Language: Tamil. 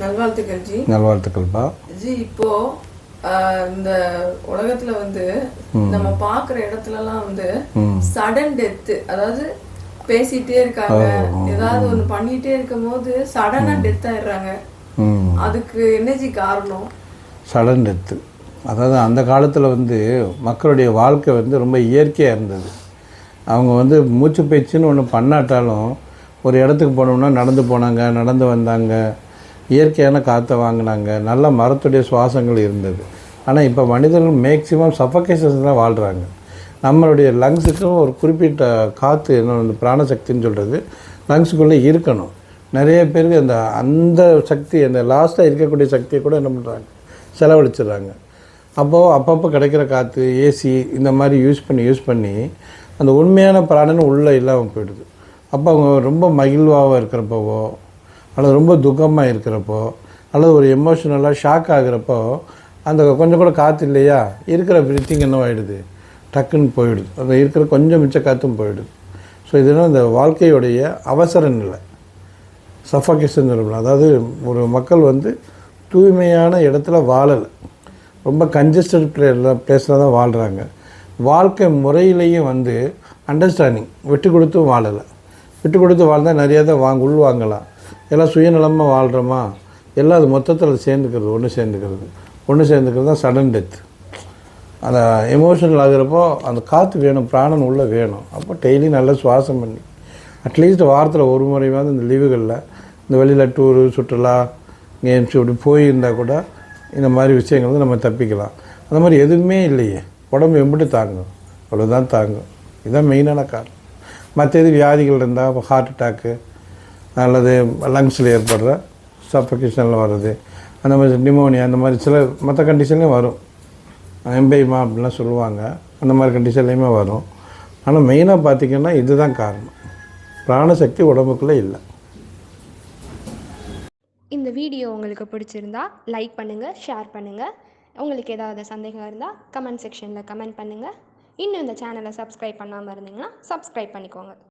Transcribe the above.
நல்வாழ்த்துக்கள் ஜி. நல்வாழ்த்துக்கள்ப்பா. ஜி இப்போ இந்த உலகத்துல வந்து நம்ம பாக்குற இடத்துலலாம் வந்து சடன் டெத் அதாவது பேசிட்டே இருக்காங்க. ஏதாவது ஒண்ணு பண்ணிட்டே இருக்கும் போது சடனா டெத் ஆயிடுறாங்க. அதுக்கு என்ன ஜி காரணம்? சடன் டெத்து அதாவது அந்த காலத்தில் வந்து மக்களுடைய வாழ்க்கை வந்து ரொம்ப இயற்கையாக இருந்தது. அவங்க வந்து மூச்சு பயிற்சின்னு ஒன்று பண்ணாட்டாலும் ஒரு இடத்துக்கு போனோம்னா நடந்து போனாங்க நடந்து வந்தாங்க. இயற்கையான காற்றை வாங்கினாங்க. நல்ல மரத்துடைய சுவாசங்கள் இருந்தது. ஆனால் இப்போ மனிதர்கள் மேக்சிமம் சஃபகேஷன்ஸ் தான் வாழ்கிறாங்க நம்மளுடைய லங்ஸுக்கும் ஒரு குறிப்பிட்ட காற்று என்ன இந்த பிராணசக்தின்னு சொல்கிறது லங்ஸுக்குள்ளே இருக்கணும். நிறைய பேருக்கு அந்த அந்த சக்தி அந்த லாஸ்ட்டாக இருக்கக்கூடிய சக்தியை கூட என்ன பண்ணுறாங்க செலவழிச்சிடுறாங்க. அப்போது அப்பப்போ கிடைக்கிற காற்று ஏசி இந்த மாதிரி யூஸ் பண்ணி யூஸ் பண்ணி அந்த உண்மையான பிராணன் உள்ளே இல்லாமல் போயிடுது. அப்போ அவங்க ரொம்ப மகிழ்வாக இருக்கிறப்பவோ அல்லது ரொம்ப துக்கமாக இருக்கிறப்போ அல்லது ஒரு எமோஷனலாக ஷாக் ஆகிறப்போ அந்த கொஞ்சம் கூட காற்று இல்லையா? இருக்கிற பிரீத்திங் என்னவாயிடுது? டக்குன்னு போயிடுது. அந்த இருக்கிற கொஞ்சம் மிச்ச காற்றும் போயிடுது. ஸோ இதெல்லாம் இந்த வாழ்க்கையுடைய அவசர நிலை. சஃபகேஷன் சொல்லலாம் அதாவது ஒரு மக்கள் வந்து தூய்மையான இடத்துல வாழலை. ரொம்ப கன்ஜஸ்டட் பிளேஸில் பிளேஸில் தான் வாழ்கிறாங்க வாழ்க்கை முறையிலையும் வந்து அண்டர்ஸ்டாண்டிங் விட்டு கொடுத்தும் வாழலை. விட்டு கொடுத்து வாழ்ந்தால் நிறையா தான் வாங்க உள்வாங்கலாம். எல்லாம் சுயநலமாக வாழ்கிறோமா எல்லாம் அது மொத்தத்தில் சேர்ந்துக்கிறது ஒன்று சேர்ந்துக்கிறது. ஒன்று சேர்ந்துக்கிறது தான் சடன் டெத் அந்த எமோஷனல் ஆகிறப்போ அந்த காற்று வேணும் பிராணன் உள்ளே வேணும். அப்போ டெய்லி நல்லா சுவாசம் பண்ணி. அட்லீஸ்ட் வாரத்தில் ஒரு முறையாவது இந்த லீவுகளில் இந்த வெளியில் டூரு சுற்றுலா கேம்ஸ் இப்படி போயிருந்தால் கூட இந்த மாதிரி விஷயங்கள் வந்து நம்ம தப்பிக்கலாம். அந்த மாதிரி எதுவுமே இல்லையே. உடம்பு எம்பிட்டு தாங்கும். அவ்வளோதான் தாங்கும். இதுதான் மெயினான காரணம். மற்ற எது வியாதிகள் இருந்தால் ஹார்ட் அட்டாக்கு அல்லது லங்ஸில் ஏற்படுற சஃபகேஷனில் வர்றது. அந்த மாதிரி நிமோனியா அந்த மாதிரி சில மற்ற கண்டிஷன்லேயும் வரும். எம்பைமா அப்படிலாம் சொல்லுவாங்க. அந்த மாதிரி கண்டிஷன்லேயுமே வரும். ஆனால் மெயினாக பார்த்திங்கன்னா இதுதான் காரணம். பிராணசக்தி உடம்புக்குள்ளே இல்லை. இந்த வீடியோ உங்களுக்கு பிடிச்சிருந்தா லைக் பண்ணுங்கள் ஷேர் பண்ணுங்கள் உங்களுக்கு ஏதாவது சந்தேகம் இருந்தால் கமெண்ட் செக்ஷனில் கமெண்ட் பண்ணுங்கள் இன்னும் இந்த சேனலை சப்ஸ்கிரைப் பண்ணாமல் இருந்தீங்கன்னா சப்ஸ்கிரைப் பண்ணிக்கோங்க.